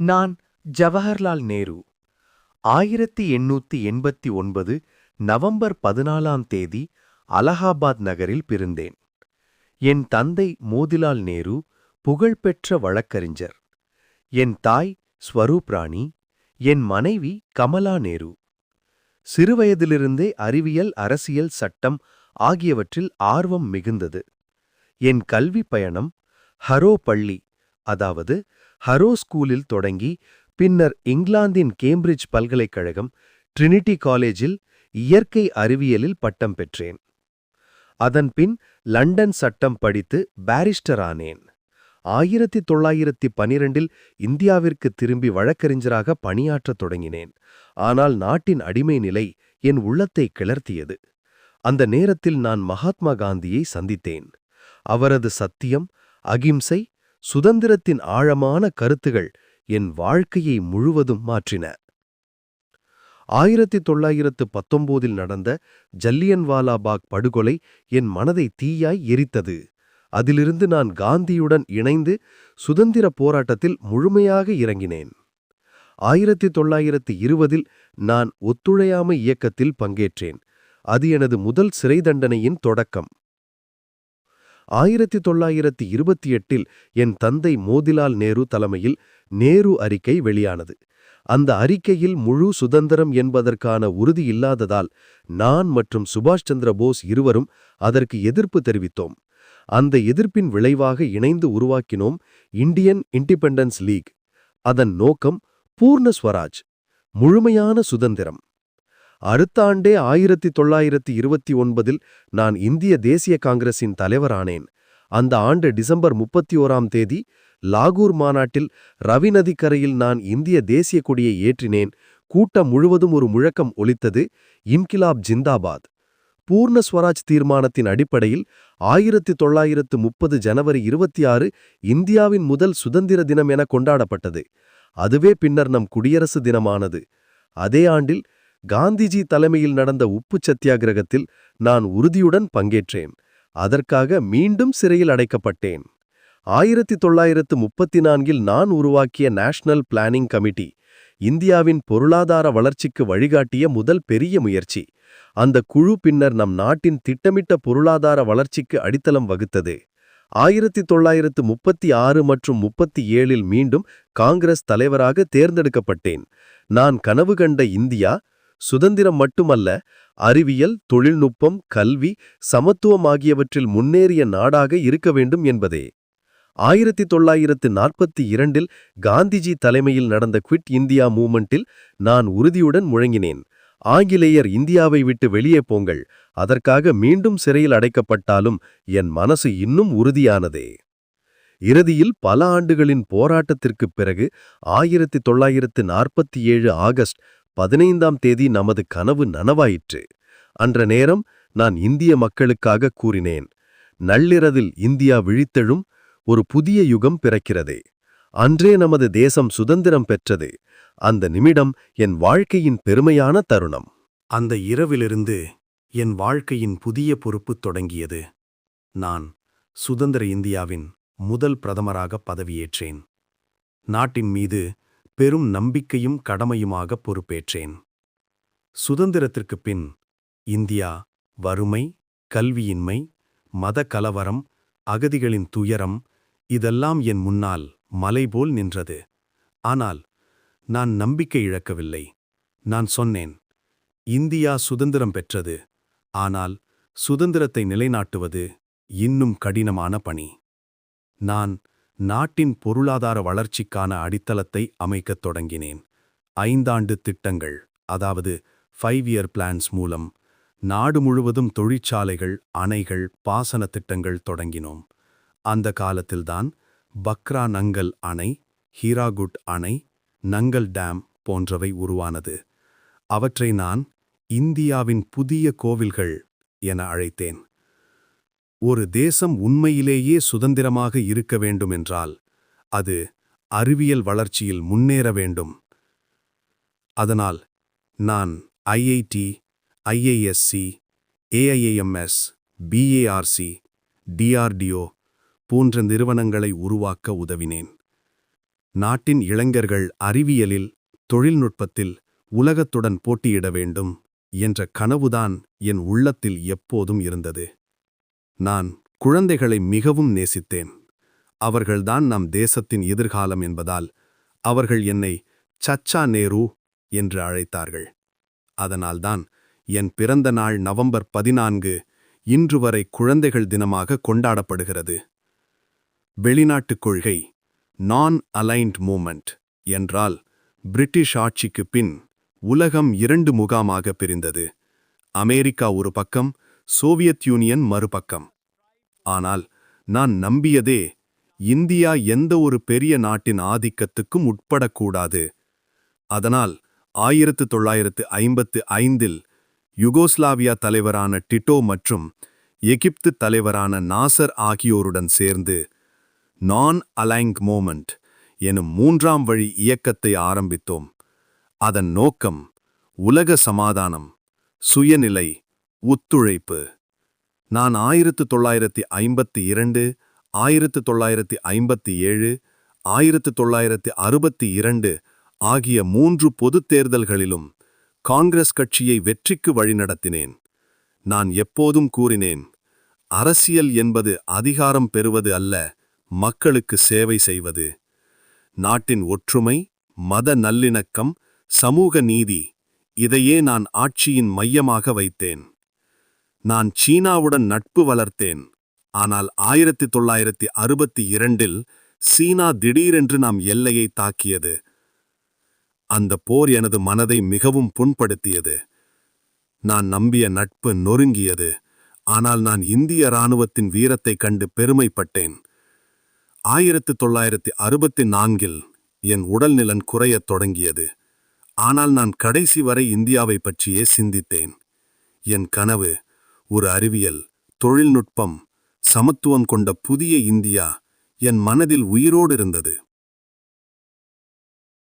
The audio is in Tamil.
நான் ஜவஹர்லால் நேரு. ஆயிரத்தி எண்ணூத்தி எண்பத்தி ஒன்பது நவம்பர் பதினாலாம் தேதி அலகாபாத் நகரில் பிறந்தேன். என் தந்தை மோதிலால் நேரு புகழ்பெற்ற வழக்கறிஞர். என் தாய் ஸ்வரூப்ராணி என் மனைவி கமலா நேரு. சிறுவயதிலிருந்தே அறிவியல் அரசியல் சட்டம் ஆகியவற்றில் ஆர்வம் மிகுந்தது. என் கல்வி பயணம் ஹரோ பள்ளி அதாவது ஹரோ ஸ்கூலில் தொடங்கி பின்னர் இங்கிலாந்தின் கேம்பிரிட்ஜ் பல்கலைக்கழகம் ட்ரினிட்டி காலேஜில் இயற்கை அறிவியலில் பட்டம் பெற்றேன். அதன்பின் லண்டன் சட்டம் படித்து பாரிஸ்டர் ஆனேன். ஆயிரத்தி தொள்ளாயிரத்தி பனிரெண்டில் இந்தியாவிற்கு திரும்பி வழக்கறிஞராக பணியாற்றத் தொடங்கினேன். ஆனால் நாட்டின் அடிமை நிலை என் உள்ளத்தை கிளர்த்தியது. அந்த நேரத்தில் நான் மகாத்மா காந்தியை சந்தித்தேன். அவரது சத்தியம் அகிம்சை சுதந்திரத்தின் ஆழமான கருத்துகள் என் வாழ்க்கையை முழுவதும் மாற்றின. ஆயிரத்தி தொள்ளாயிரத்து பத்தொம்போதில் நடந்த ஜல்லியன்வாலாபாக் படுகொலை என் மனதை தீயாய் எரித்தது. அதிலிருந்து நான் காந்தியுடன் இணைந்து சுதந்திர போராட்டத்தில் முழுமையாக இறங்கினேன். ஆயிரத்தி தொள்ளாயிரத்து இருபதில் நான் ஒத்துழையாமை இயக்கத்தில் பங்கேற்றேன். அது எனது முதல் சிறை தண்டனையின் தொடக்கம். ஆயிரத்தி தொள்ளாயிரத்தி இருபத்தி எட்டில் என் தந்தை மோதிலால் நேரு தலைமையில் நேரு அறிக்கை வெளியானது. அந்த அறிக்கையில் முழு சுதந்திரம் என்பதற்கான உறுதி இல்லாததால் நான் மற்றும் சுபாஷ் சந்திர போஸ் இருவரும் அதற்கு எதிர்ப்பு தெரிவித்தோம். அந்த எதிர்ப்பின் விளைவாக இணைந்து உருவாக்கினோம் இந்தியன் இண்டிபெண்டன்ஸ் லீக். அதன் நோக்கம் பூர்ண ஸ்வராஜ் முழுமையான சுதந்திரம். அடுத்த ஆண்டே ஆயிரத்தி தொள்ளாயிரத்தி இருபத்தி ஒன்பதில் நான் இந்திய தேசிய காங்கிரஸின் தலைவரானேன். அந்த ஆண்டு டிசம்பர் முப்பத்தி ஓராம் தேதி லாகூர் மாநாட்டில் ரவி நதிக்கரையில் நான் இந்திய தேசிய கொடியை ஏற்றினேன். கூட்டம் முழுவதும் ஒரு முழக்கம் ஒலித்தது இன்கிலாப் ஜிந்தாபாத். பூர்ண ஸ்வராஜ் தீர்மானத்தின் அடிப்படையில் ஆயிரத்தி தொள்ளாயிரத்து முப்பது ஜனவரி இருபத்தி ஆறு இந்தியாவின் முதல் சுதந்திர தினம் என கொண்டாடப்பட்டது. அதுவே பின்னர் நம் குடியரசு தினமானது. அதே ஆண்டில் காந்திஜி தலைமையில் நடந்த உப்பு சத்தியாகிரகத்தில் நான் உறுதியுடன் பங்கேற்றேன். அதற்காக மீண்டும் சிறையில் அடைக்கப்பட்டேன். ஆயிரத்தி தொள்ளாயிரத்து முப்பத்தி நான்கில் நான் உருவாக்கிய நேஷனல் பிளானிங் கமிட்டி இந்தியாவின் பொருளாதார வளர்ச்சிக்கு வழிகாட்டிய முதல் பெரிய முயற்சி. அந்த குழு பின்னர் நம் நாட்டின் திட்டமிட்ட பொருளாதார வளர்ச்சிக்கு அடித்தளம் வகுத்தது. ஆயிரத்தி தொள்ளாயிரத்து முப்பத்தி ஆறு மற்றும் முப்பத்தி ஏழில் மீண்டும் காங்கிரஸ் தலைவராக தேர்ந்தெடுக்கப்பட்டேன். நான் கனவு கண்ட இந்தியா சுதந்திரம் மட்டுமல்ல அறிவியல் தொழில்நுட்பம் கல்வி சமத்துவம் ஆகியவற்றில் முன்னேறிய நாடாக இருக்க வேண்டும் என்பதே. ஆயிரத்தி தொள்ளாயிரத்து நாற்பத்தி இரண்டில் காந்திஜி தலைமையில் நடந்த குவிட் இந்தியா மூமெண்டில் நான் உறுதியுடன் முழங்கினேன். ஆங்கிலேயர் இந்தியாவை விட்டு வெளியே போங்கள் அதற்காக மீண்டும் சிறையில் அடைக்கப்பட்டாலும் என் மனசு இன்னும் உறுதியானதே. இறுதியில் பல ஆண்டுகளின் போராட்டத்திற்குப் பிறகு ஆயிரத்தி தொள்ளாயிரத்து நாற்பத்தி ஏழு ஆகஸ்ட் பதினைந்தாம் தேதி நமது கனவு நனவாயிற்று. அன்ற நேரம் நான் இந்திய மக்களுக்காக கூறினேன். நள்ளிரவில் இந்தியா விழித்தெழும் ஒரு புதிய யுகம் பிறக்கிறதே. அன்றே நமது தேசம் சுதந்திரம் பெற்றது. அந்த நிமிடம் என் வாழ்க்கையின் பெருமையான தருணம். அந்த இரவிலிருந்து என் வாழ்க்கையின் புதிய பொறுப்பு தொடங்கியது. நான் சுதந்திர இந்தியாவின் முதல் பிரதமராக பதவியேற்றேன். நாட்டின் மீது பெரும் நம்பிக்கையும் கடமையுமாக பொறுப்பேற்றேன். சுதந்திரத்திற்குப் பின் இந்தியா வறுமை கல்வியின்மை மத கலவரம் அகதிகளின் துயரம் இதெல்லாம் என் முன்னால் மலைபோல் நின்றது. ஆனால் நான் நம்பிக்கை இழக்கவில்லை. நான் சொன்னேன் இந்தியா சுதந்திரம் பெற்றது. ஆனால் சுதந்திரத்தை நிலைநாட்டுவது இன்னும் கடினமான பணி. நான் நாட்டின் பொருளாதார வளர்ச்சிக்கான அடித்தளத்தை அமைக்கத் தொடங்கினேன். ஐந்தாண்டு திட்டங்கள் அதாவது ஃபைவ் இயர் பிளான்ஸ் மூலம் நாடு முழுவதும் தொழிற்சாலைகள் அணைகள் பாசன திட்டங்கள் தொடங்கினோம். அந்த காலத்தில்தான் பக்ரா நங்கல் அணை ஹீராகுட் அணை நங்கல் டேம் போன்றவை உருவானது. அவற்றை நான் இந்தியாவின் புதிய கோவில்கள் என அழைத்தேன். ஒரு தேசம் உண்மையிலேயே சுதந்திரமாக இருக்க வேண்டுமென்றால் அது அறிவியல் வளர்ச்சியில் முன்னேற வேண்டும். அதனால் நான் IIT IISc AIIMS BARC DRDO போன்ற நிறுவனங்களை உருவாக்க உதவினேன். நாட்டின் இளைஞர்கள் அறிவியலில் தொழில்நுட்பத்தில் உலகத்துடன் போட்டியிட வேண்டும் என்ற கனவுதான் என் உள்ளத்தில் எப்போதும் இருந்தது. நான் குழந்தைகளை மிகவும் நேசித்தேன். அவர்கள்தான் நம் தேசத்தின் எதிர்காலம் என்பதால் அவர்கள் என்னை சச்சா நேரு என்று அழைத்தார்கள். அதனால்தான் என் பிறந்த நாள் நவம்பர் பதினான்கு இன்று வரை குழந்தைகள் தினமாக கொண்டாடப்படுகிறது. வெளிநாட்டுக் கொள்கை நான் அலைன்ட் மூமெண்ட் என்றால் பிரிட்டிஷ் ஆட்சிக்குப் பின் உலகம் இரண்டு முகாமாக பிரிந்தது. அமெரிக்கா ஒரு பக்கம் சோவியத் யூனியன் மறுபக்கம். ஆனால் நான் நம்பியதே இந்தியா எந்த ஒரு பெரிய நாட்டின் ஆதிக்கத்துக்கும் உட்படக்கூடாது. அதனால் ஆயிரத்து தொள்ளாயிரத்து ஐம்பத்து ஐந்தில் யுகோஸ்லாவியா தலைவரான டிட்டோ மற்றும் எகிப்து தலைவரான நாசர் ஆகியோருடன் சேர்ந்து நான் அலைங் மோமெண்ட் எனும் மூன்றாம் வழி இயக்கத்தை ஆரம்பித்தோம். அதன் நோக்கம் உலக சமாதானம் சுயநிலை ஒத்துழைப்பு. நான் ஆயிரத்து தொள்ளாயிரத்தி ஐம்பத்தி இரண்டு ஆயிரத்து தொள்ளாயிரத்தி ஐம்பத்தி ஏழு ஆயிரத்து தொள்ளாயிரத்தி அறுபத்தி இரண்டு ஆகிய மூன்று பொதுத் தேர்தல்களிலும் காங்கிரஸ் கட்சியை வெற்றிக்கு வழிநடத்தினேன். நான் எப்போதும் கூறினேன் அரசியல் என்பது அதிகாரம் பெறுவது அல்ல மக்களுக்கு சேவை செய்வது. நாட்டின் ஒற்றுமை மத நல்லிணக்கம் சமூக நீதி இதையே நான் ஆட்சியின் மையமாக வைத்தேன். நான் சீனாவுடன் நட்பு வளர்த்தேன். ஆனால் ஆயிரத்தி தொள்ளாயிரத்தி அறுபத்தி இரண்டில் சீனா திடீரென்று நாம் எல்லையை தாக்கியது. அந்த போர் எனது மனதை மிகவும் புண்படுத்தியது. நான் நம்பிய நட்பு நொறுங்கியது. ஆனால் நான் இந்திய இராணுவத்தின் வீரத்தைக் கண்டு பெருமைப்பட்டேன். ஆயிரத்து தொள்ளாயிரத்தி அறுபத்தி நான்கில் என் உடல்நிலன் குறையத் தொடங்கியது. ஆனால் நான் கடைசி வரை இந்தியாவை பற்றியே சிந்தித்தேன். என் கனவு ஒரு அறிவியல் தொழில்நுட்பம் சமத்துவம் கொண்ட புதிய இந்தியா என் மனதில் உயிரோடு இருந்தது.